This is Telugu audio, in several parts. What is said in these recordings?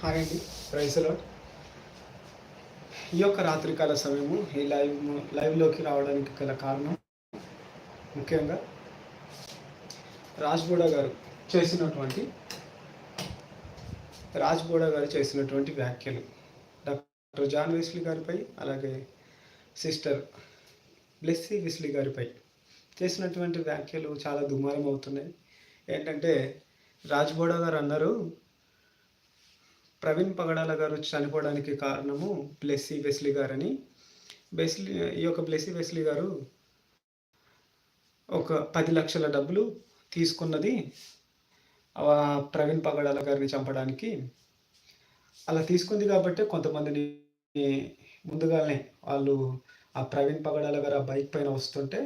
హాయ్ అండి ప్రైస్లో ఈ యొక్క రాత్రికాల సమయము ఈ లైవ్ లైవ్లోకి రావడానికి గల కారణం ముఖ్యంగా రాజ్ బోడా గారు చేసినటువంటి రాజ్ బోడా గారు చేసినటువంటి వ్యాఖ్యలు. డాక్టర్ జాన్ వెస్లీ గారిపై అలాగే సిస్టర్ బ్లెస్సీ వెస్లీ గారిపై చేసినటువంటి వ్యాఖ్యలు చాలా దుమారం అవుతున్నాయి ఏంటంటే రాజ్ బోడా గారు అన్నారు ప్రవీణ్ పగడాల గారు చనిపోవడానికి కారణము బ్లెస్సీ వెస్లీ గారని. బెస్లీ ఈ యొక్క బ్లెస్సీ వెస్లీ గారు ఒక పది లక్షల డబ్బులు తీసుకున్నది ప్రవీణ్ పగడాల గారిని చంపడానికి. అలా తీసుకుంది కాబట్టి కొంతమందిని ముందుగానే వాళ్ళు ఆ ప్రవీణ్ పగడాల గారు ఆ బైక్ పైన వస్తుంటే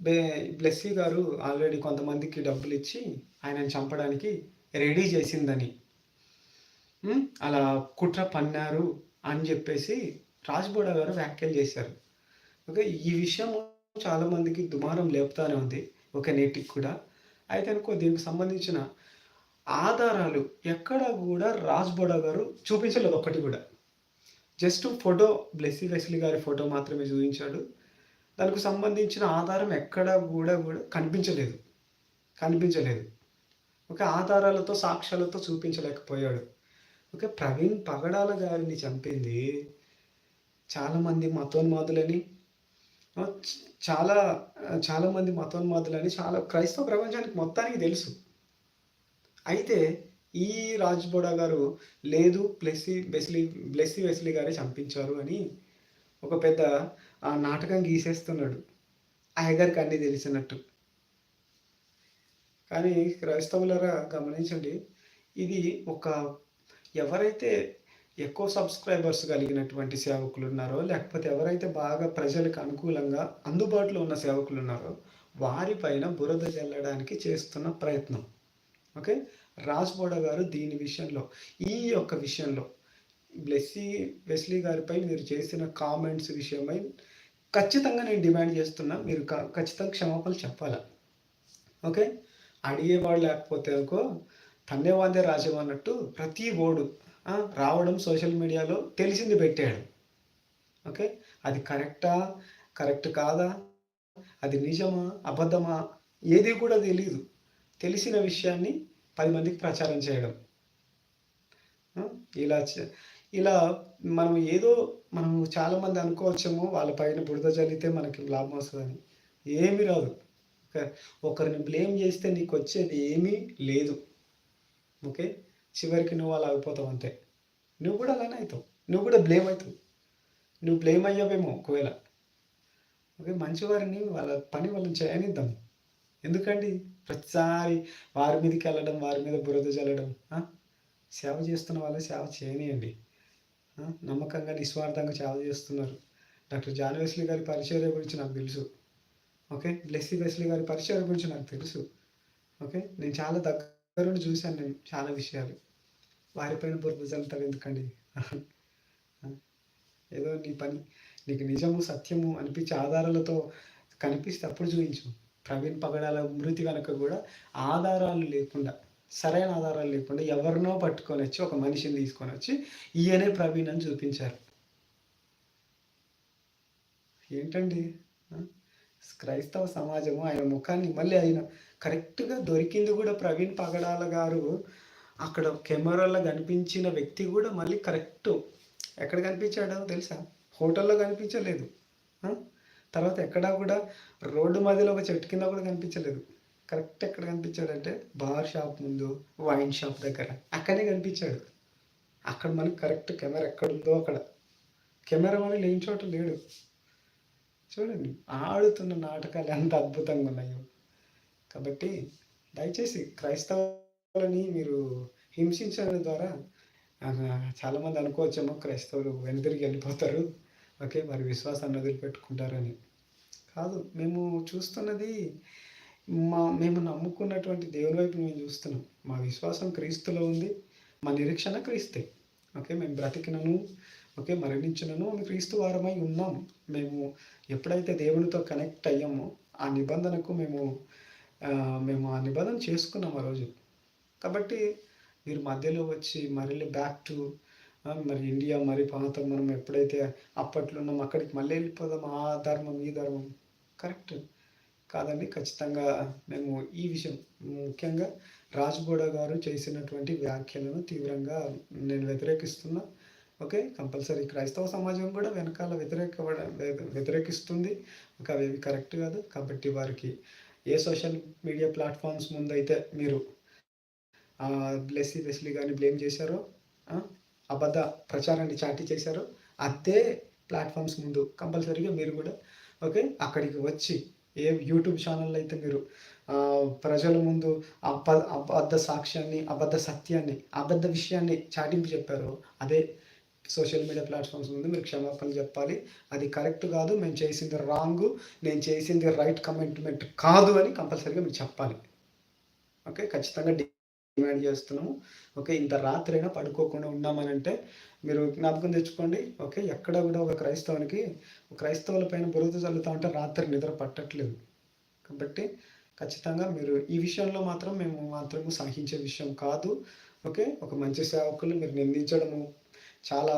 బే బ్లెస్సీ గారు ఆల్రెడీ కొంతమందికి డబ్బులు ఇచ్చి ఆయనను చంపడానికి రెడీ చేసిందని. అలా కుట్ర పన్నారు అని చెప్పేసి రాజ్బోడ గారు వ్యాఖ్యలు చేశారు. ఓకే ఈ విషయం చాలామందికి దుమారం లేపుతానే ఉంది ఒక నేటికి కూడా. అయితే అనుకో దీనికి సంబంధించిన ఆధారాలు ఎక్కడ కూడా రాజ్బోడ గారు చూపించలేదు ఒకటి కూడా. జస్ట్ ఫోటో బ్లెస్సీ వెస్లీ గారి ఫోటో మాత్రమే చూపించాడు. దానికి సంబంధించిన ఆధారం ఎక్కడ కూడా కూడా కనిపించలేదు. కనిపించలేదు. ఒక ఆధారాలతో సాక్ష్యాలతో చూపించలేకపోయాడు. ఓకే ప్రవీణ్ పగడాల గారిని చంపింది చాలామంది మతోన్మాదులని చాలా చాలామంది మతోన్మాదులని చాలా క్రైస్తవ ప్రపంచానికి మొత్తానికి తెలుసు. అయితే ఈ రాజ్బోడా గారు లేదు బ్లెస్సీ బెస్లీ బ్లెస్సీ వెస్లీ గారే చంపించారు అని ఒక పెద్ద నాటకం గీసేస్తున్నాడు. అయ్యగారికి అన్నీ తెలిసినట్టు. కానీ క్రైస్తవులరా గమనించండి ఇది ఒక ఎవరైతే ఎక్కువ సబ్స్క్రైబర్స్ కలిగినటువంటి సేవకులు ఉన్నారో లేకపోతే ఎవరైతే బాగా ప్రజలకు అనుకూలంగా అందుబాటులో ఉన్న సేవకులు ఉన్నారో వారిపైన బురద జల్లడానికి చేస్తున్న ప్రయత్నం. ఓకే? రాజ్బోడ గారు దీని విషయంలో ఈ యొక్క విషయంలో బ్లెస్సీ వెస్లీ గారిపై మీరు చేసిన కామెంట్స్ విషయమై ఖచ్చితంగా నేను డిమాండ్ చేస్తున్నా. మీరు క- ఖచ్చితంగా క్షమాపణలు చెప్పాలా? ఓకే? అడిగేవాడు లేకపోతే అనుకో తన్నేవాందే రాజ్యం అన్నట్టు ప్రతి ఓడు రావడం సోషల్ మీడియాలో తెలిసింది పెట్టాడు. ఓకే? అది కరెక్టా? కరెక్ట్ కాదా? అది నిజమా? అబద్ధమా? ఏది కూడా తెలియదు తెలిసిన విషయాన్ని పది మందికి ప్రచారం చేయడం. ఇలా చే- ఇలా మనం ఏదో మనం చాలామంది అనుకోవచ్చేమో వాళ్ళ పైన బురద చల్లితే మనకి లాభం వస్తుందని. ఏమీ రాదు. ఒకరిని బ్లేమ్ చేస్తే నీకు వచ్చేది ఏమీ లేదు. ఓకే? చివరికి నువ్వు అలా అయిపోతావు అంతే. నువ్వు కూడా అలానే అవుతావు. నువ్వు కూడా బ్లేమ్ అవుతావు. నువ్వు బ్లేమ్ అయ్యావేమో ఒకవేళ. ఓకే? మంచివారిని వాళ్ళ పని వాళ్ళని చేయనిద్దాం. ఎందుకండి? ప్రతిసారి వారి మీదకి వెళ్ళడం వారి మీద బురద చల్లడం సేవ చేస్తున్న వాళ్ళు సేవ చేయనియండి. నమ్మకంగా నిస్వార్థంగా సేవ చేస్తున్నారు. డాక్టర్ జాన్ వెస్లీ గారి పరిచర్య గురించి నాకు తెలుసు. ఓకే? బ్లెస్సీ వెస్లీ గారి పరిచయం గురించి నాకు తెలుసు. ఓకే? నేను చాలా దగ్గర నుండి చూశాను నేను చాలా విషయాలు. వారిపైన బురద ఎందుకండి ఏదో నీ పని నీకు నిజము సత్యము అనిపించే ఆధారాలతో కనిపిస్తే అప్పుడు చూపించు ప్రవీణ్ పగడాల మృతి కనుక కూడా ఆధారాలు లేకుండా సరైన ఆధారాలు లేకుండా ఎవరినో పట్టుకొని వచ్చి ఒక మనిషిని తీసుకొని వచ్చి ఈయనే ప్రవీణ్ అని చూపించారు. ఏంటండి? క్రైస్తవ సమాజము ఆయన ముఖాన్ని మళ్ళీ ఆయన కరెక్ట్గా దొరికింది కూడా ప్రవీణ్ పగడాల గారు. అక్కడ కెమెరాలో కనిపించిన వ్యక్తి కూడా మళ్ళీ కరెక్ట్. ఎక్కడ కనిపించాడో తెలుసా? హోటల్లో కనిపించలేదు. తర్వాత ఎక్కడా కూడా రోడ్డు మధ్యలో ఒక చెట్టు కింద కూడా కనిపించలేదు. కరెక్ట్ ఎక్కడ కనిపించాడంటే బార్ షాప్ ముందు వైన్ షాప్ దగ్గర. అక్కడనే కనిపించాడు. అక్కడ మనకి కరెక్ట్ కెమెరా ఎక్కడ ఉందో అక్కడ. కెమెరా మన లేని చోట లేడు. చూడండి ఆడుతున్న నాటకాలు ఎంత అద్భుతంగా ఉన్నాయో. కాబట్టి దయచేసి క్రైస్తవులని మీరు హింసించడం ద్వారా చాలామంది అనుకోవచ్చేమో క్రైస్తవులు వెనుదిరిగి వెళ్ళిపోతారు. ఓకే వారి విశ్వాసాన్ని వదిలిపెట్టుకుంటారని. కాదు మేము చూస్తున్నది మా మేము నమ్ముకున్నటువంటి దేవుని వైపు మేము చూస్తున్నాం. మా విశ్వాసం క్రీస్తులో ఉంది మా నిరీక్షణ క్రీస్తే. ఓకే మేము బ్రతికినను ఓకే మరణించినను మేము క్రీస్తు వారమై ఉన్నాం. మేము ఎప్పుడైతే దేవునితో కనెక్ట్ అయ్యామో ఆ నిబంధనకు మేము మేము ఆ నిబంధన చేసుకున్నాం ఆ రోజు. కాబట్టి మీరు మధ్యలో వచ్చి మరలి బ్యాక్ టు మరి ఇండియా మరి పాత మనం ఎప్పుడైతే అప్పట్లో ఉన్నాం అక్కడికి మళ్ళీ వెళ్ళిపోదాం ఆ ధర్మం ఈ ధర్మం. కరెక్ట్ కాదండి ఖచ్చితంగా మేము ఈ విషయం ముఖ్యంగా రాజ్బోడా గారు చేసినటువంటి వ్యాఖ్యలను తీవ్రంగా నేను వ్యతిరేకిస్తున్నా. ఓకే? కంపల్సరీ క్రైస్తవ సమాజం కూడా వెనకాల వ్యతిరేక వ్యతిరేకిస్తుంది. ఇంకా అవి కరెక్ట్ కాదు. కాబట్టి వారికి ఏ సోషల్ మీడియా ప్లాట్ఫామ్స్ ముందైతే మీరు బ్లెస్సీ వెస్లీ కానీ బ్లేమ్ చేశారో అబద్ధ ప్రచారాన్ని చాటి చేశారో అదే ప్లాట్ఫామ్స్ ముందు కంపల్సరీగా మీరు కూడా ఓకే? అక్కడికి వచ్చి ఏ యూట్యూబ్ ఛానల్ అయితే మీరు ప్రజల ముందు అబ అబద్ధ సాక్ష్యాన్ని అబద్ధ సత్యాన్ని అబద్ధ విషయాన్ని చాటింపు చెప్పారో అదే సోషల్ మీడియా ప్లాట్ఫామ్స్ ముందు మీరు క్షమాపణలు చెప్పాలి. అది కరెక్ట్ కాదు మేము చేసింది రాంగ్ నేను చేసింది రైట్ కమిట్మెంట్ కాదు అని కంపల్సరీగా మీరు చెప్పాలి. ఓకే? ఖచ్చితంగా డిమాండ్ చేస్తున్నాము. ఓకే? ఇంత రాత్రి అయినా పడుకోకుండా ఉన్నామనంటే మీరు జ్ఞాపకం తెచ్చుకోండి. ఓకే? ఎక్కడ కూడా ఒక క్రైస్తవునికి క్రైస్తవుల పైన బురద చల్లుతా ఉంటే రాత్రి నిద్ర పట్టట్లేదు. కాబట్టి ఖచ్చితంగా మీరు ఈ విషయంలో మాత్రం మేము మాత్రము సహించే విషయం కాదు. ఓకే? ఒక మంచి సేవకులు మీరు నిందించడము చాలా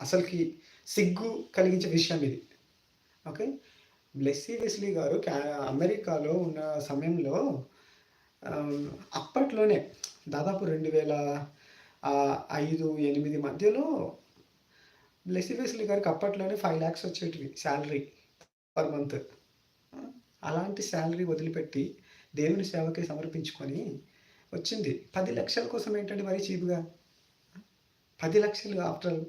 అసలుకి సిగ్గు కలిగించే విషయం ఇది. ఓకే? బ్లెస్సీ వెస్లీ గారు క్యా అమెరికాలో ఉన్న సమయంలో అప్పట్లోనే దాదాపు రెండు వేల ఐదు ఎనిమిది మధ్యలో బ్లెస్సీ వెస్లీ గారికి అప్పట్లోనే ఫైవ్ ల్యాక్స్ వచ్చేటివి శాలరీ పర్ మంత్. అలాంటి శాలరీ వదిలిపెట్టి దేవుని సేవకి సమర్పించుకొని వచ్చింది. పది లక్షల కోసం ఏంటంటే మరీ చీప్గా? పది లక్షలు ఆఫ్టర్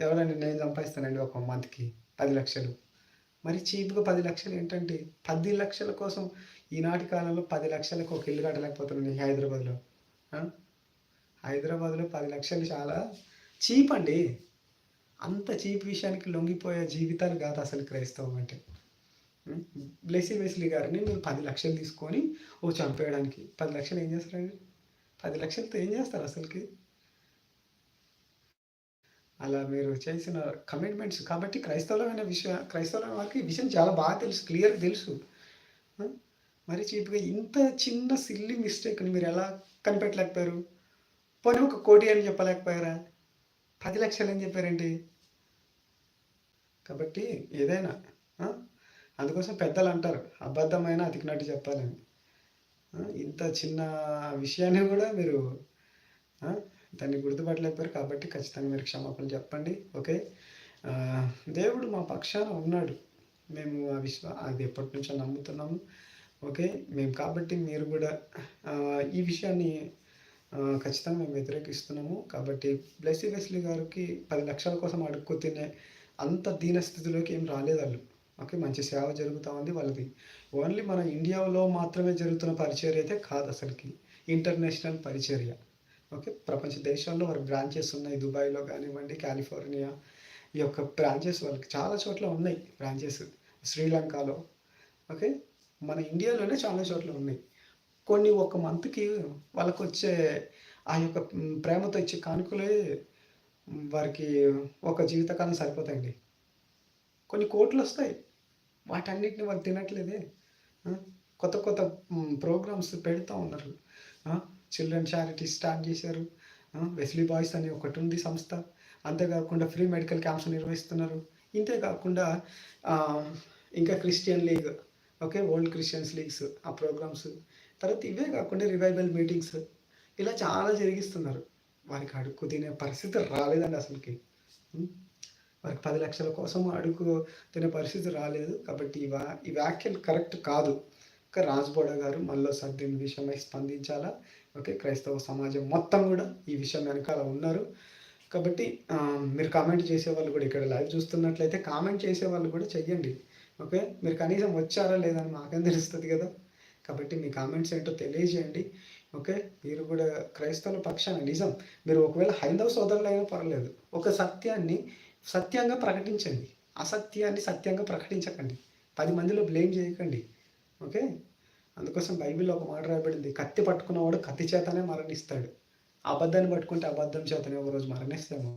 ఎవరైనా నేను సంపాదిస్తానండి ఒక మంత్కి పది లక్షలు. మరి చీప్గా పది లక్షలు ఏంటంటే పది లక్షల కోసం ఈనాటి కాలంలో పది లక్షలకు ఒక ఇల్లు కట్టలేకపోతున్నాను హైదరాబాద్లో. హైదరాబాద్లో పది లక్షలు చాలా చీప్ అండి. అంత చీప్ విషయానికి లొంగిపోయే జీవితాలు కాదు అసలు క్రైస్తవం అంటే. బ్లెసీ వెస్లీ గారిని మీరు పది లక్షలు తీసుకొని ఓ చంపేయడానికి. పది లక్షలు ఏం చేస్తారండి? పది లక్షలతో ఏం చేస్తారు అసలుకి? అలా మీరు చేసిన కమిట్మెంట్స్ కాబట్టి క్రైస్తవులమైన విషయం క్రైస్తవులైన వారికి ఈ విషయం చాలా బాగా తెలుసు క్లియర్గా తెలుసు. మరి చీప్గా ఇంత చిన్న సిల్లీ మిస్టేక్ని మీరు ఎలా కనిపెట్టలేకపోయారు? పోనీ ఒక కోటి అని చెప్పలేకపోయారా? పది లక్షలు అని చెప్పారేంటి కాబట్టి ఏదైనా అందుకోసం పెద్దలు అంటారు అబద్ధమైన అతికినట్టు చెప్పాలని. ఇంత చిన్న విషయాన్ని కూడా మీరు దాన్ని గుర్తుపట్టలేకపోయారు కాబట్టి ఖచ్చితంగా మీరు క్షమాపణ చెప్పండి ఓకే? దేవుడు మా పక్షాన ఉన్నాడు. మేము ఆ విశ్వ అది ఎప్పటి నుంచో నమ్ముతున్నాము ఓకే? మేము కాబట్టి మీరు కూడా ఈ విషయాన్ని ఖచ్చితంగా మేము వ్యతిరేకిస్తున్నాము. కాబట్టి బ్లెస్సీ వెస్లీ గారికి పది లక్షల కోసం అడుక్కు తినే అంత దీనస్థితిలోకి ఏం రాలేదు వాళ్ళు ఓకే? మంచి సేవ జరుగుతూ ఉంది వాళ్ళది. ఓన్లీ మన ఇండియాలో మాత్రమే జరుగుతున్న పరిచర్య అయితే కాదు అసలుకి. ఇంటర్నేషనల్ పరిచర్య. ఓకే ప్రపంచ దేశాల్లో వారి బ్రాంచెస్ ఉన్నాయి. దుబాయ్లో కానివ్వండి కాలిఫోర్నియా ఈ యొక్క బ్రాంచెస్ వాళ్ళకి చాలా చోట్ల ఉన్నాయి బ్రాంచెస్ శ్రీలంకలో ఓకే మన ఇండియాలోనే చాలా చోట్ల ఉన్నాయి. కొన్ని ఒక మంత్కి వాళ్ళకు వచ్చే ఆ యొక్క ప్రేమతో ఇచ్చే కానుకలే వారికి ఒక జీవితకాలం సరిపోతాయండి. కొన్ని కోట్లు వస్తాయి. వాటన్నిటిని వాళ్ళు తినట్లేదే. కొత్త కొత్త ప్రోగ్రామ్స్ పెడుతూ ఉన్నారు. చిల్డ్రన్ చారిటీ స్టార్ట్ చేశారు. వెస్లీ బాయ్స్ అనే ఒకటి ఉంది సంస్థ. అంతేకాకుండా ఫ్రీ మెడికల్ క్యాంప్స్ నిర్వహిస్తున్నారు. ఇంతేకాకుండా ఇంకా Christian league okay old Christians leagues ఆ ప్రోగ్రామ్స్. తర్వాత ఇవే కాకుండా రివైవల్ మీటింగ్స్. ఇలా చాలా జరిగిస్తున్నారు. వారికి అడుక్కు తినే పరిస్థితి రాలేదండి అసలుకి. వారికి పది లక్షల కోసం అడుగు తినే పరిస్థితి రాలేదు. కాబట్టి వా ఈ వ్యాఖ్యలు కరెక్ట్ కాదు. ఇంకా రాజ్బోడ గారు మళ్ళీ దీని విషయమై స్పందించాలా? ఓకే క్రైస్తవ సమాజం మొత్తం కూడా ఈ విషయం వెనకాల ఉన్నారు. కాబట్టి మీరు కామెంట్ చేసే వాళ్ళు కూడా ఇక్కడ లైవ్ చూస్తున్నట్లయితే కామెంట్ చేసే వాళ్ళు కూడా చెయ్యండి. ఓకే మీరు కనీసం వచ్చారా లేదని మాకేం తెలుస్తుంది కదా? కాబట్టి మీ కామెంట్స్ ఏంటో తెలియజేయండి. ఓకే మీరు కూడా క్రైస్తవుల పక్షాన నిజం. మీరు ఒకవేళ హైందవ సోదరులు అయినా పర్వాలేదు ఒక సత్యాన్ని సత్యంగా ప్రకటించండి. అసత్యాన్ని సత్యంగా ప్రకటించకండి. పది మందిలో బ్లేమ్ చేయకండి. ఓకే? అందుకోసం బైబిల్లో ఒక మాట రాయబడింది. కత్తి పట్టుకున్నవాడు కత్తి చేతనే మరణిస్తాడు. అబద్ధాన్ని పట్టుకుంటే అబద్ధం చేతనే ఒక రోజు మరణిస్తాము.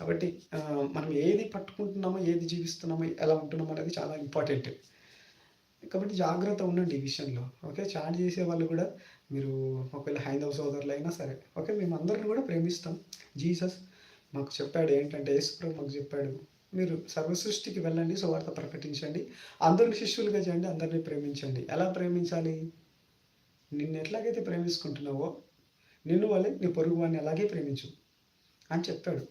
కాబట్టి మనం ఏది పట్టుకుంటున్నామో ఏది జీవిస్తున్నామో ఎలా ఉంటున్నామో అనేది చాలా ఇంపార్టెంట్. కాబట్టి జాగ్రత్త ఉండండి ఈ విషయంలో. ఓకే? చాట్ చేసే వాళ్ళు కూడా మీరు ఒకవేళ హైందవ సోదరులు అయినా సరే ఓకే? మేము అందరిని కూడా ప్రేమిస్తాం. జీసస్ మాకు చెప్పాడు ఏంటంటే యేసుప్రభు మాకు చెప్పాడు మీరు సర్వసృష్టికి వెళ్ళండి సువార్త ప్రకటించండి అందరిని శిష్యులుగా చేయండి అందరినీ ప్రేమించండి. ఎలా ప్రేమించాలి? నిన్ను ఎట్లాగైతే ప్రేమించుకుంటున్నావో నిన్ను వాళ్ళే నీ పొరుగు వాడిని అలాగే ప్రేమించు అని చెప్పాడు.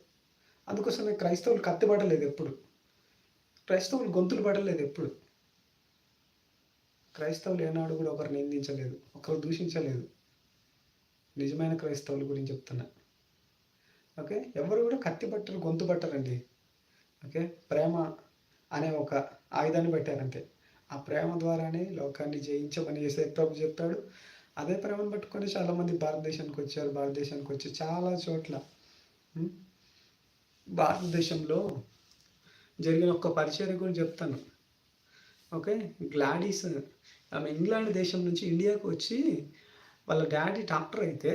అందుకోసమే క్రైస్తవులు కత్తిపడలేదు ఎప్పుడు. క్రైస్తవులు గొంతులు పడలేదు ఎప్పుడు. క్రైస్తవులు ఏనాడు కూడా ఒకరు నిందించలేదు ఒకరు దూషించలేదు. నిజమైన క్రైస్తవుల గురించి చెప్తున్నా. ఓకే? ఎవరు కూడా కత్తి పట్టరు గొంతు పట్టరండి. ఓకే? ప్రేమ అనే ఒక ఆయుధాన్ని పెట్టారంతే. ఆ ప్రేమ ద్వారానే లోకాన్ని జయించమని చేసే ప్రభు చెప్పాడు. అదే ప్రేమను పట్టుకొని చాలామంది భారతదేశానికి వచ్చారు. భారతదేశానికి వచ్చి చాలా చోట్ల భారతదేశంలో జరిగిన ఒక పరిచయం కూడా చెప్తాను. ఓకే? గ్లాడీస్ ఆమె ఇంగ్లాండ్ దేశం నుంచి ఇండియాకు వచ్చి వాళ్ళ డాడీ డాక్టర్ అయితే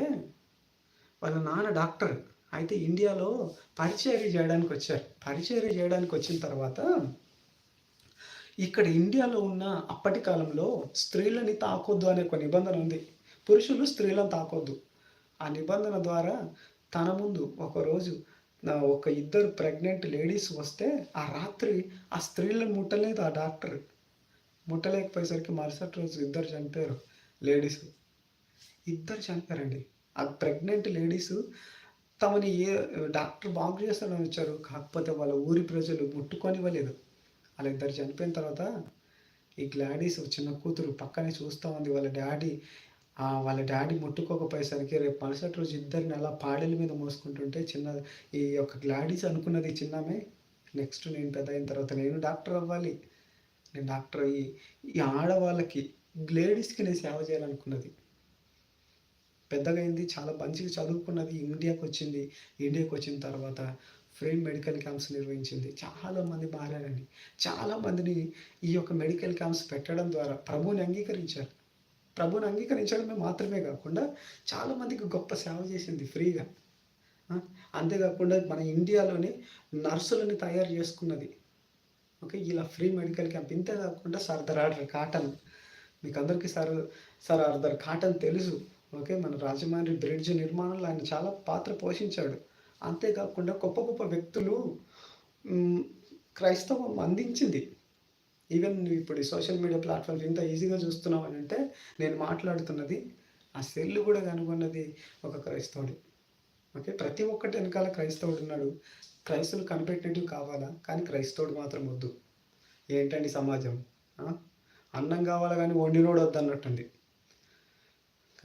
వాళ్ళ నాన్న డాక్టర్. అయితే ఇండియాలో పరిచర్య చేయడానికి వచ్చారు. పరిచర్య చేయడానికి వచ్చిన తర్వాత ఇక్కడ ఇండియాలో ఉన్న అప్పటి కాలంలో స్త్రీలని తాకొద్దు అనే ఒక నిబంధన ఉంది. పురుషులు స్త్రీలను తాకొద్దు. ఆ నిబంధన ద్వారా తన ముందు ఒకరోజు ఒక ఇద్దరు ప్రెగ్నెంట్ లేడీస్ వస్తే ఆ రాత్రి ఆ స్త్రీలను ముట్టలేదు ఆ డాక్టర్. ముట్టలేకపోయేసరికి మరుసటి రోజు ఇద్దరు చనిపోయారు లేడీస్. ఇద్దరు చనిపోయారండి. ఆ ప్రెగ్నెంట్ లేడీస్ తమని ఏ డాక్టర్ బాగు చేస్తాడని వచ్చారు. కాకపోతే వాళ్ళ ఊరి ప్రజలు ముట్టుకొనివ్వలేదు. వాళ్ళ ఇద్దరు చనిపోయిన తర్వాత ఈ గ్లాడీస్ చిన్న కూతురు పక్కనే చూస్తూ ఉంది. వాళ్ళ డాడీ వాళ్ళ డాడీ ముట్టుకోకపోయేసరికి రేపు మరుసటి రోజు ఇద్దరిని అలా పాడెల మీద మోసుకుంటుంటే చిన్న ఈ యొక్క గ్లాడీస్ అనుకున్నది చిన్నమే. నెక్స్ట్ నేను పెద్ద అయిన తర్వాత నేను డాక్టర్ అవ్వాలి. నేను డాక్టర్ అయ్యి ఈ ఆడవాళ్ళకి లేడీస్కి నేను సేవ చేయాలనుకున్నది. పెద్దగా అయింది చాలా మంచిగా చదువుకున్నది ఇండియాకి వచ్చింది. ఇండియాకి వచ్చిన తర్వాత ఫ్రీ మెడికల్ క్యాంప్స్ నిర్వహించింది. చాలామంది మారారండి. చాలామందిని ఈ యొక్క మెడికల్ క్యాంప్స్ పెట్టడం ద్వారా ప్రభువుని అంగీకరించారు. ప్రభుని అంగీకరించడమే మాత్రమే కాకుండా చాలామందికి గొప్ప సేవ చేసింది ఫ్రీగా. అంతేకాకుండా మన ఇండియాలోనే నర్సులని తయారు చేసుకున్నది. ఓకే ఇలా ఫ్రీ మెడికల్ క్యాంప్. ఇంతే కాకుండా సర్దార్ ఆర్డర్ కాటన్. మీకు అందరికీ సార్ సార్ ఆర్డర్ కాటన్ తెలుసు. ఓకే మన రాజమండ్రి బ్రిడ్జ్ నిర్మాణంలో ఆయన చాలా పాత్ర పోషించాడు. అంతేకాకుండా గొప్ప గొప్ప వ్యక్తులు క్రైస్తవం అందించింది. ఈవెన్ ఇప్పుడు సోషల్ మీడియా ప్లాట్ఫామ్స్ ఇంత ఈజీగా చూస్తున్నావు అని అంటే నేను మాట్లాడుతున్నది ఆ సెల్ కూడా కనుగొన్నది ఒక క్రైస్తవుడు. ఓకే ప్రతి ఒక్కటి వెనకాల క్రైస్తవుడు ఉన్నాడు. క్రైస్తవులు కనిపెట్టినట్టు కావాలా? కానీ క్రైస్తవుడు మాత్రం వద్దు. ఏంటండి సమాజం? అన్నం కావాలా కానీ వండినోడు వద్దు అన్నట్టుంది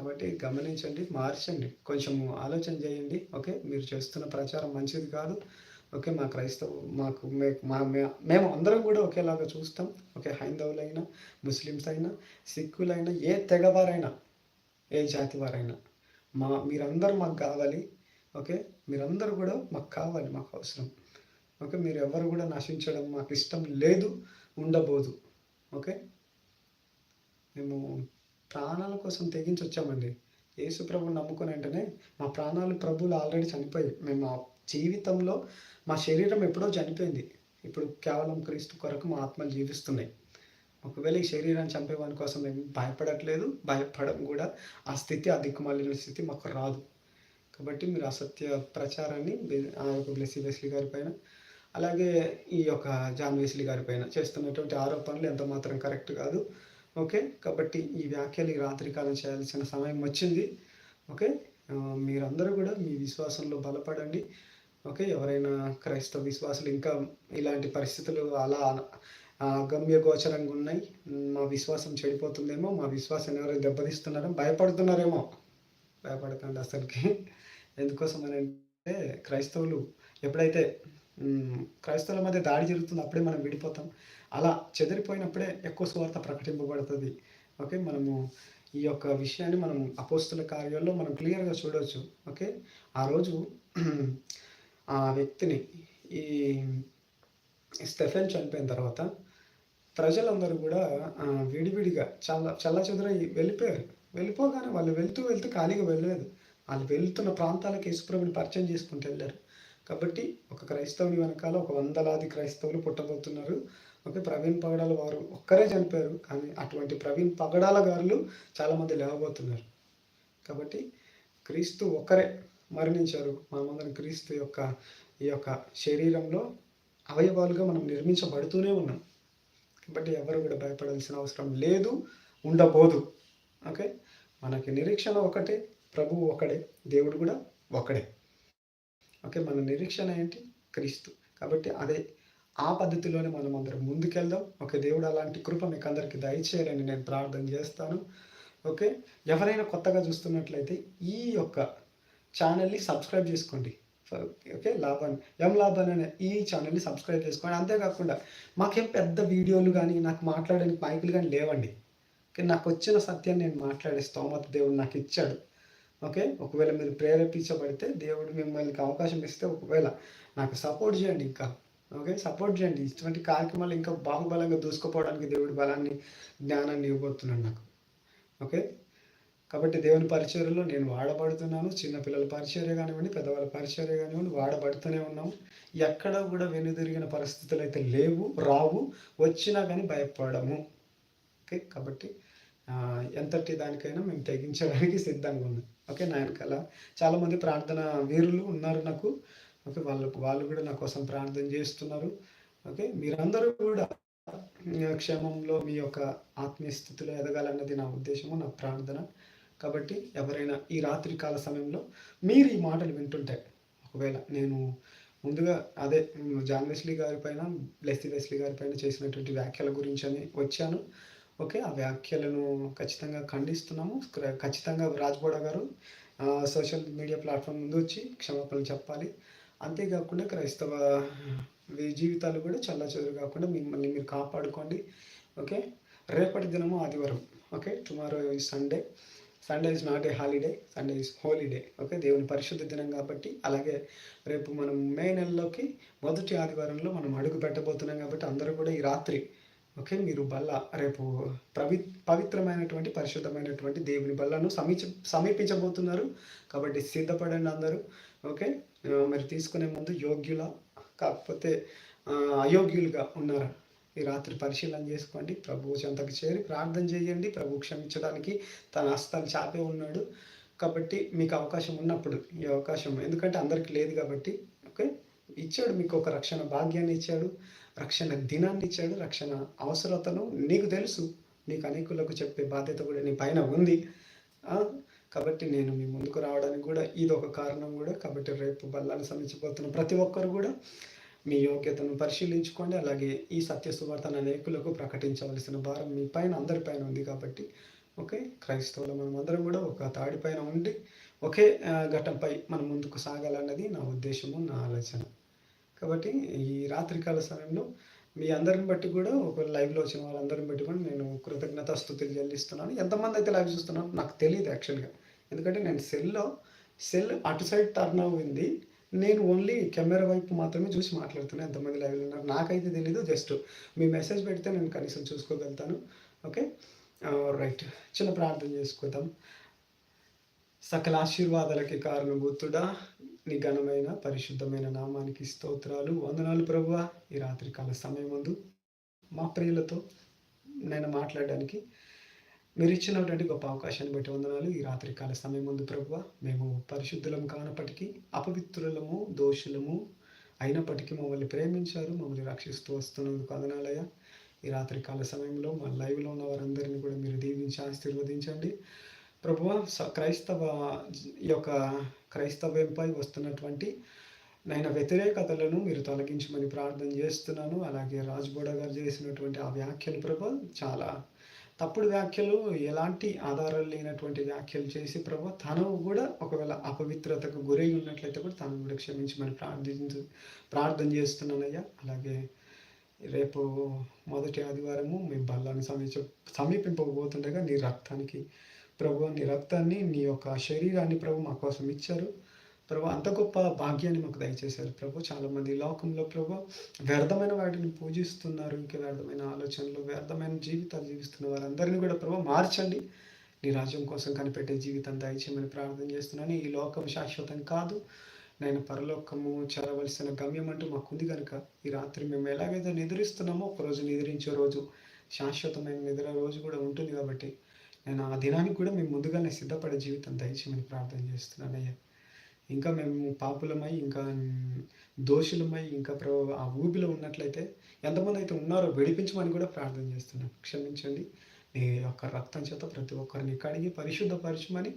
కాబట్టి గమనించండి మార్చండి కొంచెం ఆలోచన చేయండి. ఓకే మీరు చేస్తున్న ప్రచారం మంచిది కాదు. ఓకే మా క్రైస్తవ మాకు మా మేము అందరం కూడా ఒకేలాగా చూస్తాం. ఓకే హైందవులైనా ముస్లిమ్స్ అయినా సిక్కులైనా ఏ తెగవారైనా ఏ జాతి వారైనా మా మీరందరూ మాకు కావాలి. ఓకే మీరందరూ కూడా మాకు కావాలి మాకు అవసరం. ఓకే మీరు ఎవరు కూడా నశించడం మాకు ఇష్టం లేదు ఉండబోదు. ఓకే మేము ప్రాణాల కోసం తెగించి వచ్చామండి యేసు ప్రభు నమ్ముకుని వెంటనే మా ప్రాణాలు ప్రభులు ఆల్రెడీ చనిపోయాయి. మేము మా జీవితంలో మా శరీరం ఎప్పుడో చనిపోయింది. ఇప్పుడు కేవలం క్రీస్తు కొరకు మా ఆత్మలు జీవిస్తున్నాయి. ఒకవేళ ఈ శరీరాన్ని చంపేవాని కోసం మేము భయపడట్లేదు భయపడం కూడా ఆ స్థితి ఆ దిక్కుమాలిన స్థితి మాకు రాదు. కాబట్టి మీరు అసత్య ప్రచారాన్ని ఆ యొక్క బ్లెస్సీ వెస్లీ గారి పైన అలాగే ఈ యొక్క జాన్ వెస్లీ గారి పైన చేస్తున్నటువంటి ఆరోపణలు ఎంత మాత్రం కరెక్ట్ కాదు. ఓకే? కాబట్టి ఈ వ్యాఖ్యలు రాత్రికాలం చేయాల్సిన సమయం వచ్చింది. ఓకే? మీరందరూ కూడా మీ విశ్వాసంలో బలపడండి. ఓకే? ఎవరైనా క్రైస్తవ విశ్వాసులు ఇంకా ఇలాంటి పరిస్థితులు అలా గమ్య గోచరంగా ఉన్నాయి. మా విశ్వాసం చెడిపోతుందేమో మా విశ్వాసం ఎవరైనా దెబ్బతీస్తున్నారో భయపడుతున్నారేమో. భయపడకండి అసలుకి. ఎందుకోసం అని అంటే క్రైస్తవులు ఎప్పుడైతే క్రైస్తవుల మధ్య దాడి జరుగుతుంది అప్పుడే మనం విడిపోతాం. అలా చెదిరిపోయినప్పుడే ఎక్కువ స్వార్థ ప్రకటింపబడుతుంది. ఓకే మనము ఈ యొక్క విషయాన్ని మనం అపోస్తుల కార్యాల్లో మనం క్లియర్గా చూడవచ్చు ఓకే ఆ రోజు ఆ వ్యక్తిని ఈ స్టెఫెన్ చనిపోయిన తర్వాత ప్రజలందరూ కూడా విడివిడిగా చల్ల చల్ల చెదరై వెళ్ళిపోయారు. వెళ్ళిపోగానే వాళ్ళు వెళ్తూ వెళ్తూ ఖాళీగా వెళ్ళలేదు. వాళ్ళు వెళ్తున్న ప్రాంతాలకు యేసుప్రభుని పరిచయం చేసుకుంటూ వెళ్ళారు. కాబట్టి ఒక క్రైస్తవుని వెనకాల ఒక వందలాది క్రైస్తవులు పుట్టబోతున్నారు. ఓకే ప్రవీణ్ పగడాల వారు ఒక్కరే చనిపోయారు కానీ అటువంటి ప్రవీణ్ పగడాల గారులు చాలామంది లేవబోతున్నారు. కాబట్టి క్రీస్తు ఒక్కరే మరణించారు. మనమందరం క్రీస్తు యొక్క ఈ యొక్క శరీరంలో అవయవాలుగా మనం నిర్మించబడుతూనే ఉన్నాం. కాబట్టి ఎవరు కూడా భయపడాల్సిన అవసరం లేదు ఉండబోదు. ఓకే మనకి నిరీక్షణ ఒకటే ప్రభువు ఒకడే దేవుడు కూడా ఒకడే. ఓకే మన నిరీక్షణ ఏంటి? క్రీస్తు. కాబట్టి అదే ఆ పద్ధతిలోనే మనం అందరం ముందుకెళ్దాం. ఓకే దేవుడు అలాంటి కృప మీకు అందరికీ దయచేయాలని నేను ప్రార్థన చేస్తాను. ఓకే ఎవరైనా కొత్తగా చూస్తున్నట్లయితే ఈ యొక్క ఛానల్ని సబ్స్క్రైబ్ చేసుకోండి. ఓకే లాభాన్ ఎం లాభాన్ అనే ఈ ఛానల్ని సబ్స్క్రైబ్ చేసుకోండి. అంతేకాకుండా మాకేం పెద్ద వీడియోలు కానీ నాకు మాట్లాడడానికి మైకులు కానీ లేవండి. ఓకే నాకు వచ్చిన సత్యాన్ని నేను మాట్లాడే స్తోమత దేవుడు నాకు ఇచ్చాడు. ఓకే? ఒకవేళ మీరు ప్రేరేపించబడితే దేవుడు మిమ్మల్ని అవకాశం ఇస్తే ఒకవేళ నాకు సపోర్ట్ చేయండి ఇంకా. ఓకే? సపోర్ట్ చేయండి. ఇటువంటి కార్యక్రమాలు ఇంకా బాహుబలంగా దూసుకుపోవడానికి దేవుడి బలాన్ని జ్ఞానాన్ని ఇవ్వబోతున్నాడు నాకు. ఓకే? కాబట్టి దేవుని పరిచర్యలో నేను వాడబడుతున్నాను. చిన్నపిల్లల పరిచర్య కానివ్వండి పెద్దవాళ్ళ పరిచర్య కానివ్వండి వాడబడుతూనే ఉన్నాము ఎక్కడ కూడా వెనుదిరిగిన పరిస్థితులు అయితే లేవు రావు వచ్చినా కానీ భయపడము. ఓకే? కాబట్టి ఎంతటి దానికైనా మేము తెగించడానికి సిద్ధంగా ఉన్నాం. ఓకే నా వెనకాల చాలామంది ప్రార్థన వీరులు ఉన్నారు నాకు. ఓకే వాళ్ళకు వాళ్ళు కూడా నా కోసం ప్రార్థన చేస్తున్నారు. ఓకే మీరందరూ కూడా క్షేమంలో మీ యొక్క ఆత్మీయ స్థితిలో ఎదగాలన్నది నా ఉద్దేశము నా ప్రార్థన. కాబట్టి ఎవరైనా ఈ రాత్రి కాల సమయంలో మీరు ఈ మాటలు వింటుంటే ఒకవేళ నేను ముందుగా అదే జాన్ వెస్లీ గారి పైన లెస్లీ వెస్లీ గారి పైన చేసినటువంటి వ్యాఖ్యల గురించి అని వచ్చాను. ఓకే ఆ వ్యాఖ్యలను ఖచ్చితంగా ఖండిస్తున్నాము. ఖచ్చితంగా రాజ్బోడ గారు సోషల్ మీడియా ప్లాట్ఫామ్ ముందు వచ్చి క్షమాపణలు చెప్పాలి. అంతేకాకుండా క్రైస్తవ జీవితాలు కూడా చల్ల చెదురు కాకుండా మిమ్మల్ని మీరు కాపాడుకోండి. ఓకే రేపటి దినము ఆదివారం ఓకే టుమారో ఈ Sunday. Sunday is not a holiday Sunday is holiday okay దేవుని పరిశుద్ధ దినం కాబట్టి. అలాగే రేపు మనం మే నెలలోకి మొదటి ఆదివారంలో మనం అడుగు పెట్టబోతున్నాం కాబట్టి అందరూ కూడా ఈ రాత్రి ఓకే మీరు బల్ల రేపు పవి పవిత్రమైనటువంటి పరిశుద్ధమైనటువంటి దేవుని బల్లను సమీచ సమీపించబోతున్నారు. కాబట్టి సిద్ధపడండి అందరూ. ఓకే మరి తీసుకునే ముందు యోగ్యుల కాకపోతే అయోగ్యులుగా ఉన్నారు. ఈ రాత్రి పరిశీలన చేసుకోండి. ప్రభు చెంతకు చేరి ప్రార్థన చేయండి. ప్రభు క్షమించడానికి తన హస్తాలు చాపే ఉన్నాడు. కాబట్టి మీకు అవకాశం ఉన్నప్పుడు ఈ అవకాశం ఎందుకంటే అందరికీ లేదు కాబట్టి ఓకే ఇచ్చాడు మీకు ఒక రక్షణ భాగ్యాన్ని ఇచ్చాడు. రక్షణ దినాన్ని ఇచ్చాడు రక్షణ అవసరతను నీకు తెలుసు. నీకు అనేకులకు చెప్పే బాధ్యత కూడా నీ పైన ఉంది. కాబట్టి నేను మీ ముందుకు రావడానికి కూడా ఇది ఒక కారణం కూడా. కాబట్టి రేపు బల్లాన్ని సమీక్షపోతున్న ప్రతి ఒక్కరు కూడా మీ యోగ్యతను పరిశీలించుకోండి. అలాగే ఈ సత్య సువార్తను అనేకులకు ప్రకటించవలసిన భారం మీ పైన అందరిపైన ఉంది కాబట్టి. ఓకే? క్రైస్తవులు మనం అందరం కూడా ఒక తాడిపైన ఉండి ఒకే ఘటంపై మనం ముందుకు సాగాలన్నది నా ఉద్దేశము నా ఆలోచన. కాబట్టి ఈ రాత్రికాల సమయంలో మీ అందరిని బట్టి కూడా ఒక లైవ్లో వచ్చిన వాళ్ళందరిని బట్టి కూడా నేను కృతజ్ఞత స్థుతులు చెల్లిస్తున్నాను. ఎంతమంది అయితే లైవ్ చూస్తున్నాను నాకు తెలియదు యాక్చువల్గా. ఎందుకంటే నేను సెల్లో సెల్ అటు సైడ్ టర్న్ అయింది నేను ఓన్లీ కెమెరా వైపు మాత్రమే చూసి మాట్లాడుతున్నాను ఎంతమంది లైవ్లో ఉన్నారు. నాకైతే తెలీదు జస్ట్ మీ మెసేజ్ పెడితే నేను కనీసం చూసుకోగలుగుతాను. ఓకే? రైట్ చిన్న ప్రార్థన చేసుకుందాం. సకల ఆశీర్వాదాలకి కారణభూతుడా నీ ఘనమైన పరిశుద్ధమైన నామానికి స్తోత్రాలు వందనాలు ప్రభువ. ఈ రాత్రికాల సమయం ముందు మా ప్రియులతో నేను మాట్లాడడానికి మీరు ఇచ్చినటువంటి గొప్ప అవకాశాన్ని బట్టి వందనాలు. ఈ రాత్రికాల సమయం ముందు ప్రభువ మేము పరిశుద్ధులం కానప్పటికీ అపవిత్రులము దోషులము అయినప్పటికీ మమ్మల్ని ప్రేమించారు మమ్మల్ని రక్షిస్తూ వస్తున్నందుకు వందనాలయ ఈ రాత్రికాల సమయంలో మా లైవ్లో ఉన్న వారందరినీ కూడా మీరు దీవించి ఆశీర్వదించండి. ప్రభువ క్రైస్తవ ఈ యొక్క క్రైస్తవ్యంపై వస్తున్నటువంటి నైన వ్యతిరేకతలను మీరు తొలగించమని ప్రార్థన చేస్తున్నాను. అలాగే రాజ్బోడ గారు చేసినటువంటి ఆ వ్యాఖ్యలు ప్రభు చాలా తప్పుడు వ్యాఖ్యలు ఎలాంటి ఆధారాలు లేనటువంటి వ్యాఖ్యలు చేసి ప్రభు తను కూడా ఒకవేళ అపవిత్రతకు గురై ఉన్నట్లయితే కూడా తను కూడా క్షమించమని ప్రార్థించు ప్రార్థన చేస్తున్నానయ్యా. అలాగే రేపు మొదటి ఆదివారము మేము బల్లాన్ని సమీప సమీపింపబోతుండగా నీ రక్తానికి ప్రభు నీ రక్తాన్ని నీ యొక్క శరీరాన్ని ప్రభు మా కోసం ఇచ్చారు. ప్రభు అంత గొప్ప భాగ్యాన్ని మాకు దయచేశారు. ప్రభు చాలామంది లోకంలో ప్రభు వ్యర్థమైన వాటిని పూజిస్తున్నారు. ఇంకా వ్యర్థమైన ఆలోచనలు వ్యర్థమైన జీవితాలు జీవిస్తున్న వారందరినీ కూడా ప్రభు మార్చండి. నీ రాజ్యం కోసం కనిపెట్టే జీవితం దయచేయమని ప్రార్థన చేస్తున్నాను. ఈ లోకం శాశ్వతం కాదు. నేను పరలోకము చేరవలసిన గమ్యం అంటూ మాకుంది కనుక ఈ రాత్రి మేము ఎలాగైతే నిద్రిస్తున్నామో ఒక రోజు నిద్రించే రోజు శాశ్వతమైన నిద్ర రోజు కూడా ఉంటుంది కాబట్టి నేను ఆ దినానికి కూడా మేము ముందుగానే సిద్ధపడే జీవితం దయచేయమని ప్రార్థన చేస్తున్నాను అయ్యా. ఇంకా మేము పాపులమై ఇంకా దోషులమై ఇంకా ప్రభు ఆ ఊబిలో ఉన్నట్లయితే ఎంతమంది అయితే ఉన్నారో విడిపించమని కూడా ప్రార్థన చేస్తున్నాను. క్షమించండి. నీ యొక్క రక్తం చేత ప్రతి ఒక్కరిని కడిగి పరిశుద్ధపరచమని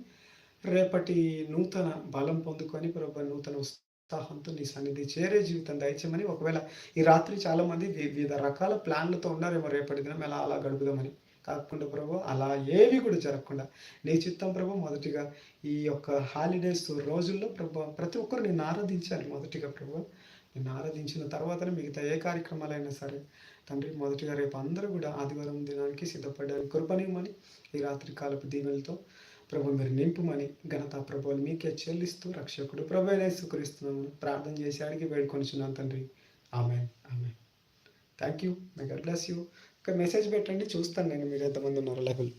రేపటి నూతన బలం పొందుకొని ప్రభు నూతన ఉత్సాహంతో నీ సన్నిధి చేరే జీవితం దయచేయమని ఒకవేళ ఈ రాత్రి చాలామంది వివిధ రకాల ప్లాన్లతో ఉన్నారేమో రేపటి దినం ఎలా అలా గడుపుదామని కాకుండా ప్రభు అలా ఏవి కూడా జరగకుండా. నీ చిత్తం ప్రభు మొదటిగా ఈ యొక్క హాలిడేస్ రోజుల్లో ప్రభు ప్రతి ఒక్కరు నిన్ను ఆరాధించాలి మొదటిగా ప్రభు. నిన్ను ఆరాధించిన తర్వాతనే మిగతా ఏ కార్యక్రమాలైనా సరే తండ్రి మొదటిగా రేపు అందరూ కూడా ఆదివారం దినానికి సిద్ధపడడానికి కృపనివ్వమని ఈ రాత్రి కాలపు దీవెలతో ప్రభు మీరు నింపుమని ఘనత ప్రభువులు మీకే చెల్లిస్తూ రక్షకుడు ప్రభు నేసుకరిస్తున్నాము ప్రార్థన చేసి అడిగి వేడుకొనిచున్నాను తండ్రి. ఆమె ఆమె thank you may God bless you ఒక మెసేజ్ పెట్టండి చూస్తాను నేను మీరు ఎంతమంది ఉన్నారో లెవెల్